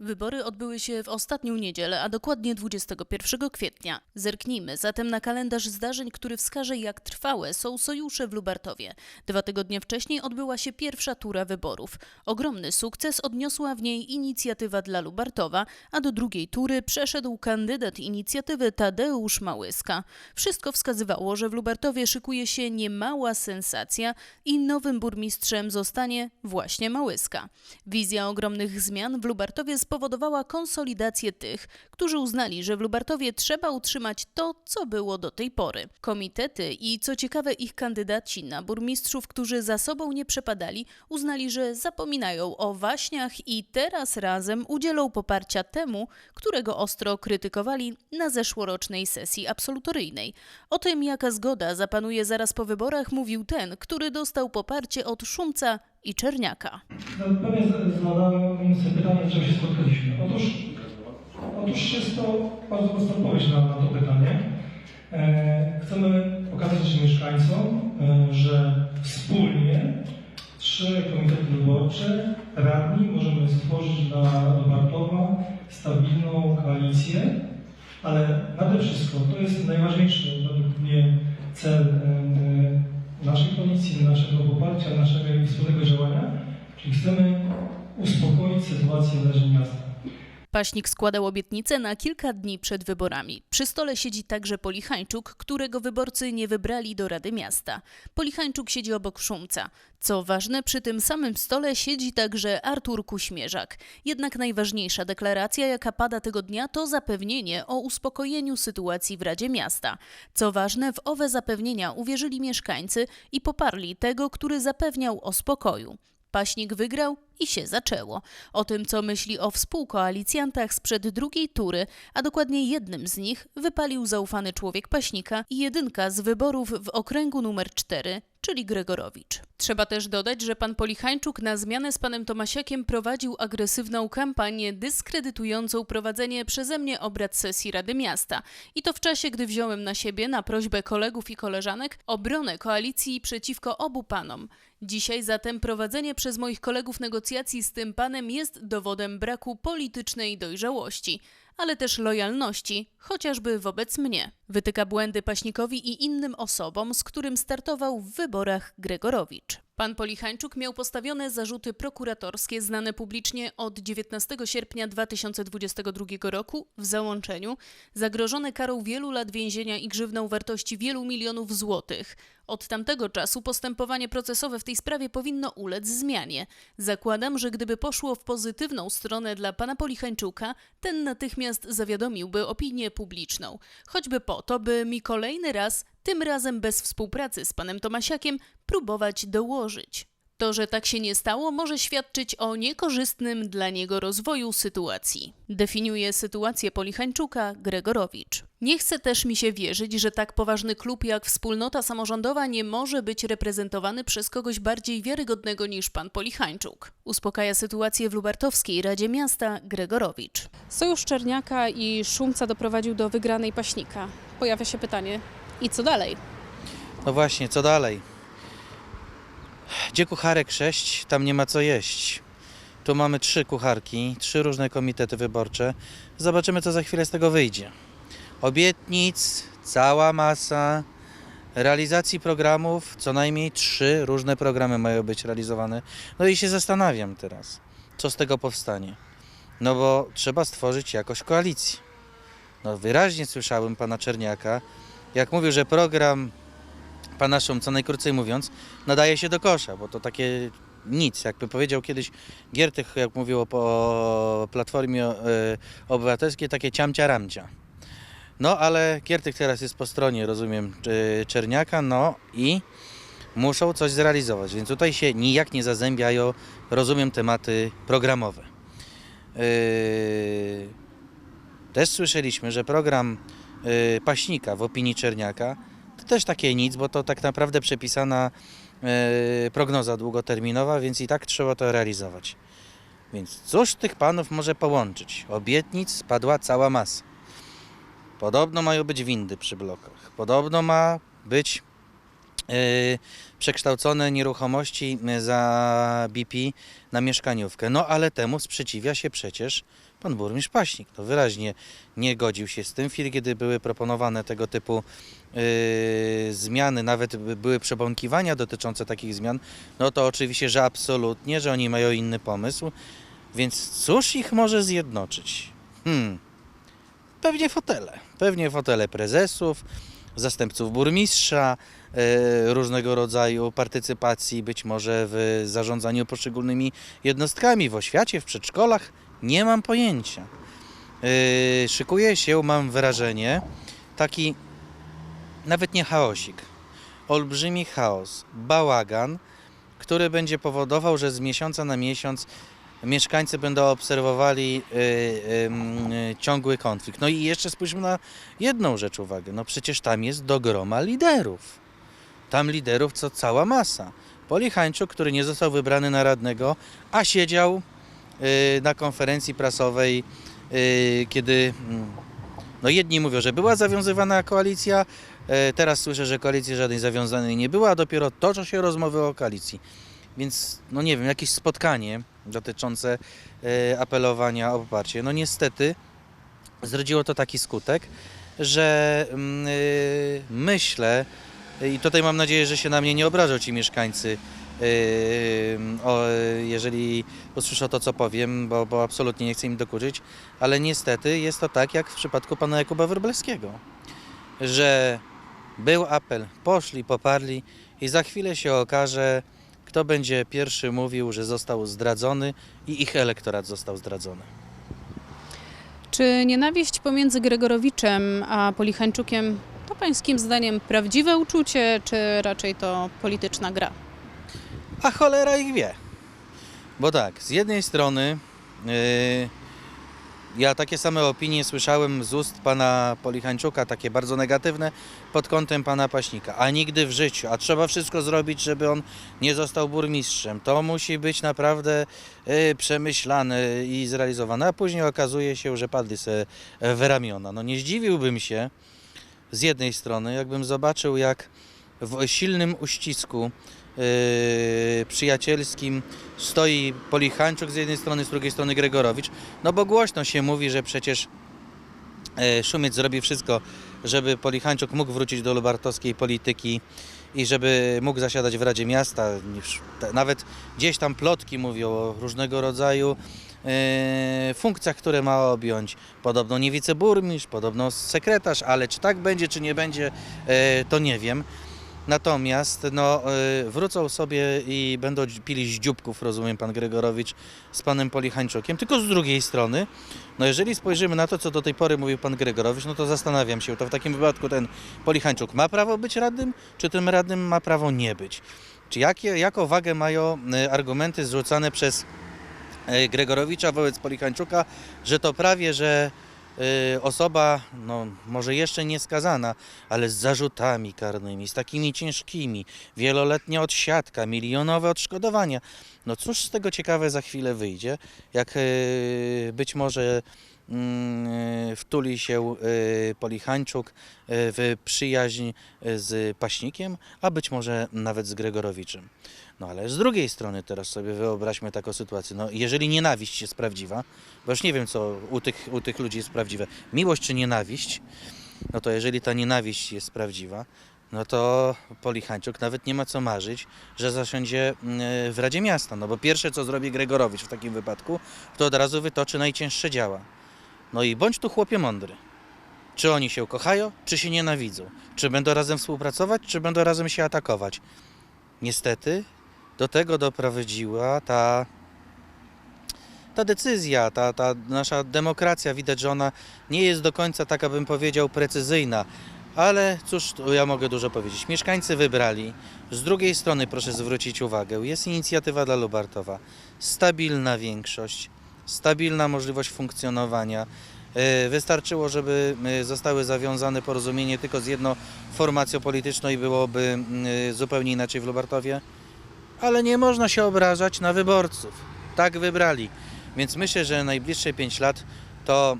Wybory odbyły się w ostatnią niedzielę, a dokładnie 21 kwietnia. Zerknijmy zatem na kalendarz zdarzeń, który wskaże, jak trwałe są sojusze w Lubartowie. Dwa tygodnie wcześniej odbyła się pierwsza tura wyborów. Ogromny sukces odniosła w niej inicjatywa dla Lubartowa, a do drugiej tury przeszedł kandydat inicjatywy Tadeusz Małyska. Wszystko wskazywało, że w Lubartowie szykuje się niemała sensacja i nowym burmistrzem zostanie właśnie Małyska. Wizja ogromnych zmian w Lubartowie spowodowała konsolidację tych, którzy uznali, że w Lubartowie trzeba utrzymać to, co było do tej pory. Komitety i co ciekawe ich kandydaci na burmistrzów, którzy za sobą nie przepadali, uznali, że zapominają o waśniach i teraz razem udzielą poparcia temu, którego ostro krytykowali na zeszłorocznej sesji absolutoryjnej. O tym, jaka zgoda zapanuje zaraz po wyborach, mówił ten, który dostał poparcie od Szumca i Czerniaka. No, Pewnie zadałem sobie pytanie, dlaczego się spotkaliśmy. Otóż, otóż jest to bardzo prosta odpowiedź na, na to pytanie. E, chcemy pokazać mieszkańcom, e, że wspólnie trzy komitety wyborcze, radni możemy stworzyć dla Lubartowa stabilną koalicję, ale nade wszystko to jest najważniejszy według mnie cel e, naszej koalicji, naszego poparcia, naszego wspólnego działania, czyli chcemy uspokoić sytuację Radzie Miasta. Paśnik składał obietnice na kilka dni przed wyborami. Przy stole siedzi także Polichańczuk, którego wyborcy nie wybrali do Rady Miasta. Polichańczuk siedzi obok Szumca. Co ważne, przy tym samym stole siedzi także Artur Kuśmierzak. Jednak najważniejsza deklaracja, jaka pada tego dnia, to zapewnienie o uspokojeniu sytuacji w Radzie Miasta. Co ważne, w owe zapewnienia uwierzyli mieszkańcy i poparli tego, który zapewniał o spokoju. Paśnik wygrał i się zaczęło. O tym, co myśli o współkoalicjantach sprzed drugiej tury, a dokładnie jednym z nich wypalił zaufany człowiek Paśnika i jedynka z wyborów w okręgu numer 4, czyli Gregorowicz. Trzeba też dodać, że pan Polichańczuk na zmianę z panem Tomasiakiem prowadził agresywną kampanię dyskredytującą prowadzenie przeze mnie obrad sesji Rady Miasta. I to w czasie, gdy wziąłem na siebie, na prośbę kolegów i koleżanek, obronę koalicji przeciwko obu panom. Dzisiaj zatem prowadzenie przez moich kolegów negocjacji z tym panem jest dowodem braku politycznej dojrzałości, ale też lojalności, chociażby wobec mnie. Wytyka błędy Paśnikowi i innym osobom, z którym startował w wyborach Gregorowicz. Pan Polichańczuk miał postawione zarzuty prokuratorskie znane publicznie od 19 sierpnia 2022 roku w załączeniu, zagrożone karą wielu lat więzienia i grzywną wartości wielu milionów złotych. Od tamtego czasu postępowanie procesowe w tej sprawie powinno ulec zmianie. Zakładam, że gdyby poszło w pozytywną stronę dla pana Polichańczuka, ten natychmiast zawiadomiłby opinię publiczną. Choćby po to, by mi kolejny raz, tym razem bez współpracy z panem Tomasiakiem, próbować dołożyć. To, że tak się nie stało, może świadczyć o niekorzystnym dla niego rozwoju sytuacji. Definiuje sytuację Polichańczuka Gregorowicz. Nie chce też mi się wierzyć, że tak poważny klub jak wspólnota samorządowa nie może być reprezentowany przez kogoś bardziej wiarygodnego niż pan Polichańczuk. Uspokaja sytuację w Lubartowskiej Radzie Miasta Gregorowicz. Sojusz Czerniaka i Szumca doprowadził do wygranej Paśnika. Pojawia się pytanie, i co dalej? No właśnie, co dalej? Gdzie kucharek sześć, tam nie ma co jeść. Tu mamy trzy kucharki, trzy różne komitety wyborcze. Zobaczymy, co za chwilę z tego wyjdzie. Obietnic, cała masa. Realizacji programów, co najmniej trzy różne programy mają być realizowane. No i się zastanawiam teraz, co z tego powstanie. No bo trzeba stworzyć jakoś koalicję. No wyraźnie słyszałem pana Czerniaka, jak mówił, że program pana Szumca, najkrócej mówiąc, nadaje się do kosza, bo to takie nic. Jakby powiedział kiedyś Giertych, jak mówił o, o Platformie e, Obywatelskiej, takie ciamcia ramcia. No ale Giertych teraz jest po stronie, rozumiem, e, Czerniaka, no i muszą coś zrealizować, więc tutaj się nijak nie zazębiają, rozumiem, tematy programowe. Yy, też słyszeliśmy, że program Paśnika w opinii Czerniaka to też takie nic, bo to tak naprawdę przepisana yy, prognoza długoterminowa, więc i tak trzeba to realizować. Więc cóż tych panów może połączyć? Obietnic spadła cała masa. Podobno mają być windy przy blokach. Podobno ma być yy, przekształcone nieruchomości za BP na mieszkaniówkę. No ale temu sprzeciwia się przecież pan burmistrz Paśnik. No wyraźnie nie godził się z tym. W chwili, kiedy były proponowane tego typu yy, zmiany, nawet by- były przebąkiwania dotyczące takich zmian, no to oczywiście, że absolutnie, że oni mają inny pomysł. Więc cóż ich może zjednoczyć? Hmm. Pewnie fotele. Pewnie fotele prezesów, zastępców burmistrza, e, różnego rodzaju partycypacji, być może w zarządzaniu poszczególnymi jednostkami w oświacie, w przedszkolach. Nie mam pojęcia. E, Szykuje się, mam wrażenie, taki nawet nie chaosik, olbrzymi chaos, bałagan, który będzie powodował, że z miesiąca na miesiąc mieszkańcy będą obserwowali y, ym, y, ciągły konflikt. No i jeszcze spójrzmy na jedną rzecz uwagę. No przecież tam jest do groma liderów. Tam liderów co cała masa. Poli Hańczuk, który nie został wybrany na radnego, a siedział na konferencji prasowej, y, kiedy mm, no jedni mówią, że była zawiązywana koalicja, e, teraz słyszę, że koalicji żadnej zawiązanej nie była, a dopiero toczą się rozmowy o koalicji. Więc, no nie wiem, jakieś spotkanie dotyczące apelowania o poparcie. No niestety zrodziło to taki skutek, że mm, y, myślę, i tutaj mam nadzieję, że się na mnie nie obrażą ci mieszkańcy, y, jeżeli usłyszą to, co powiem, bo, bo absolutnie nie chcę im dokuczyć, ale niestety jest to tak, jak w przypadku pana Jakuba Wróblewskiego, że był apel, poszli, poparli i za chwilę się okaże, kto będzie pierwszy mówił, że został zdradzony i ich elektorat został zdradzony. Czy nienawiść pomiędzy Gregorowiczem a Polichańczukiem to pańskim zdaniem prawdziwe uczucie, czy raczej to polityczna gra? A cholera ich wie. Bo tak, z jednej strony yy, ja takie same opinie słyszałem z ust pana Polichańczuka, takie bardzo negatywne pod kątem pana Paśnika. A nigdy w życiu, a trzeba wszystko zrobić, żeby on nie został burmistrzem. To musi być naprawdę yy, przemyślane i zrealizowane. A później okazuje się, że padli sobie w ramiona. No nie zdziwiłbym się z jednej strony, jakbym zobaczył jak w silnym uścisku yy, przyjacielskim stoi Polichańczuk z jednej strony, z drugiej strony Gregorowicz. No bo głośno się mówi, że przecież yy, Szumiec zrobi wszystko, żeby Polichańczuk mógł wrócić do lubartowskiej polityki i żeby mógł zasiadać w Radzie Miasta. Nawet gdzieś tam plotki mówią o różnego rodzaju yy, funkcjach, które ma objąć. Podobno nie wiceburmistrz, podobno sekretarz, ale czy tak będzie, czy nie będzie, yy, to nie wiem. Natomiast no, y, wrócą sobie i będą pili z dzióbków, rozumiem, pan Gregorowicz z panem Polichańczukiem. Tylko z drugiej strony, no jeżeli spojrzymy na to, co do tej pory mówił pan Gregorowicz, no to zastanawiam się, to w takim wypadku ten Polichańczuk ma prawo być radnym, czy tym radnym ma prawo nie być? Czy jakie, jaką wagę mają y, argumenty zrzucane przez y, Gregorowicza wobec Polichańczuka, że to prawie, że osoba, no może jeszcze nie skazana, ale z zarzutami karnymi, z takimi ciężkimi, wieloletnia odsiadka, milionowe odszkodowania. No cóż z tego ciekawe za chwilę wyjdzie, jak y, być może wtuli się y, Polichańczuk y, w przyjaźń y, z Paśnikiem, a być może nawet z Gregorowiczem. No ale z drugiej strony teraz sobie wyobraźmy taką sytuację. No, jeżeli nienawiść jest prawdziwa, bo już nie wiem, co u tych, u tych ludzi jest prawdziwe, miłość czy nienawiść, no to jeżeli ta nienawiść jest prawdziwa, no to Polichańczuk nawet nie ma co marzyć, że zasiądzie mm, w Radzie Miasta. No bo pierwsze, co zrobi Gregorowicz w takim wypadku, to od razu wytoczy najcięższe działa. No i bądź tu chłopie mądry. Czy oni się kochają, czy się nienawidzą? Czy będą razem współpracować, czy będą razem się atakować? Niestety do tego doprowadziła ta, ta decyzja, ta, ta nasza demokracja. Widać, że ona nie jest do końca, tak abym powiedział, precyzyjna. Ale cóż, ja mogę dużo powiedzieć. Mieszkańcy wybrali. Z drugiej strony, proszę zwrócić uwagę, jest inicjatywa dla Lubartowa. Stabilna większość, stabilna możliwość funkcjonowania. E, Wystarczyło, żeby e, zostały zawiązane porozumienie tylko z jedną formacją polityczną i byłoby e, zupełnie inaczej w Lubartowie. Ale nie można się obrażać na wyborców. Tak wybrali. Więc myślę, że najbliższe 5 lat to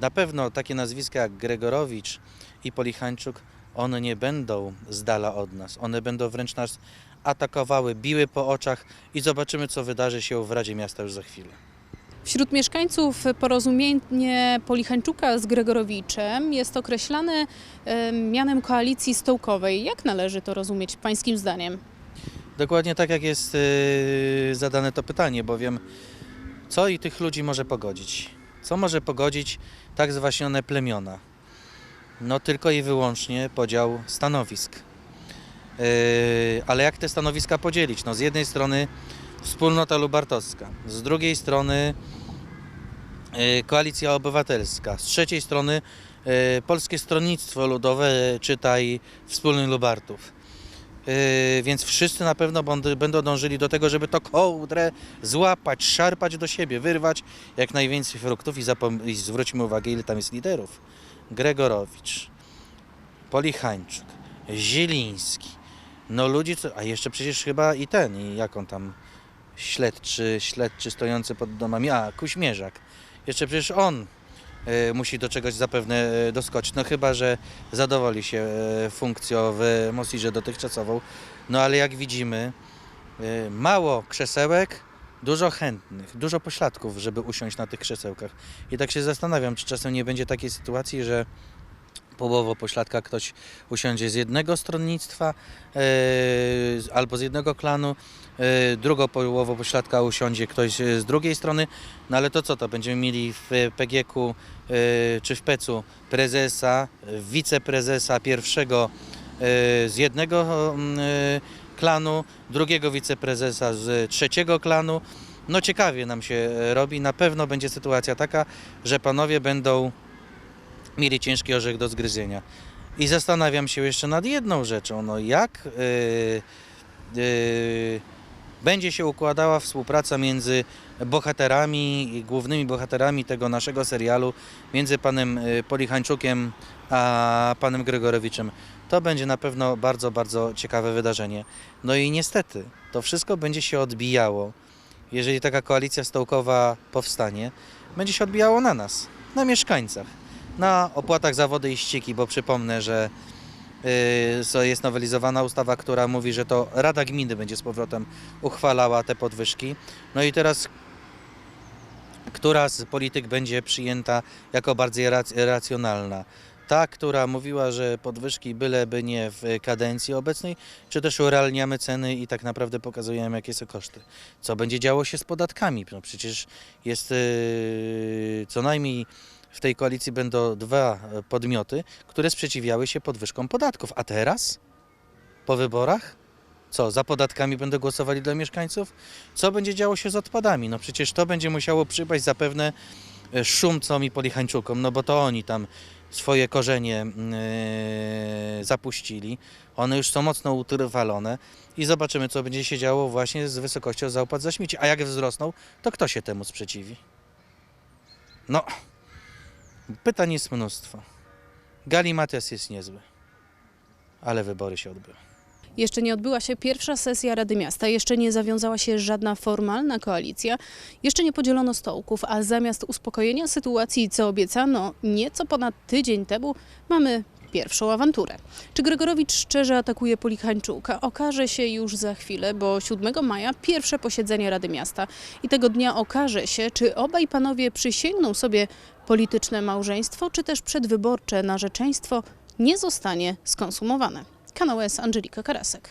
na pewno takie nazwiska jak Gregorowicz i Polichańczuk, one nie będą z dala od nas. One będą wręcz nas atakowały, biły po oczach i zobaczymy, co wydarzy się w Radzie Miasta już za chwilę. Wśród mieszkańców porozumienie Polichańczuka z Gregorowiczem jest określane mianem koalicji stołkowej. Jak należy to rozumieć pańskim zdaniem? Dokładnie tak, jak jest yy, zadane to pytanie, bowiem co i tych ludzi może pogodzić? Co może pogodzić tak zwaśnione plemiona? No tylko i wyłącznie podział stanowisk. Yy, ale jak te stanowiska podzielić? No z jednej strony wspólnota lubartowska, z drugiej strony yy, koalicja obywatelska, z trzeciej strony yy, Polskie Stronnictwo Ludowe, czytaj Wspólny Lubartów. Więc wszyscy na pewno będą- dążyli do tego, żeby to kołdrę złapać, szarpać do siebie, wyrwać jak najwięcej fruktów i, i zwróćmy uwagę, ile tam jest liderów. Gregorowicz, Polichańczuk, Zieliński, no ludzi, co, a jeszcze przecież chyba i ten, i jak on tam, śledczy, śledczy stojący pod domami, a Kuśmierzak. Jeszcze przecież on e, musi do czegoś zapewne e, doskoczyć. No chyba, że zadowoli się e, funkcją w Mosirze dotychczasową. No ale jak widzimy, mało krzesełek, dużo chętnych, dużo pośladków, żeby usiąść na tych krzesełkach. I tak się zastanawiam, czy czasem nie będzie takiej sytuacji, że połowo pośladka ktoś usiądzie z jednego stronnictwa e, albo z jednego klanu, e, drugą połowę pośladka usiądzie ktoś e, z drugiej strony, no ale to co to, będziemy mieli w PGK-u e, czy w PEC-u prezesa, wiceprezesa pierwszego e, z jednego e, klanu, drugiego wiceprezesa z trzeciego klanu. No ciekawie nam się robi, na pewno będzie sytuacja taka, że panowie będą mieli ciężki orzech do zgryzienia. I zastanawiam się jeszcze nad jedną rzeczą, no jak yy, yy, będzie się układała współpraca między bohaterami, głównymi bohaterami tego naszego serialu, między panem yy, Polichańczukiem a panem Gregorowiczem. To będzie na pewno bardzo, bardzo ciekawe wydarzenie. No i niestety, to wszystko będzie się odbijało, jeżeli taka koalicja stołkowa powstanie, będzie się odbijało na nas, na mieszkańcach na opłatach za wodę i ścieki, bo przypomnę, że so- jest nowelizowana ustawa, która mówi, że to Rada Gminy będzie z powrotem uchwalała te podwyżki. No i teraz która z polityk będzie przyjęta jako bardziej rac- racjonalna? Ta, która mówiła, że podwyżki byleby nie w kadencji obecnej, czy też urealniamy ceny i tak naprawdę pokazujemy, jakie są koszty. Co będzie działo się z podatkami? No przecież jest yy, co najmniej w tej koalicji będą dwa e, podmioty, które sprzeciwiały się podwyżkom podatków. A teraz? Po wyborach? Co, za podatkami będą głosowali dla mieszkańców? Co będzie działo się z odpadami? No przecież to będzie musiało przypaść zapewne e, szumcom i polichańczukom, no bo to oni tam swoje korzenie yy, zapuścili. One już są mocno utrwalone i zobaczymy, co będzie się działo właśnie z wysokością za opłat za śmieci. A jak wzrosną, to kto się temu sprzeciwi? No, Pytań jest mnóstwo. Galimatias jest niezły, ale wybory się odbyły. Jeszcze nie odbyła się pierwsza sesja Rady Miasta, jeszcze nie zawiązała się żadna formalna koalicja, jeszcze nie podzielono stołków, a zamiast uspokojenia sytuacji, co obiecano nieco ponad tydzień temu, mamy pierwszą awanturę. Czy Gregorowicz szczerze atakuje Polichańczuka? Okaże się już za chwilę, bo 7 maja pierwsze posiedzenie Rady Miasta i tego dnia okaże się, czy obaj panowie przysięgną sobie polityczne małżeństwo, czy też przedwyborcze narzeczeństwo nie zostanie skonsumowane. Kanał S. Angelika Karasek.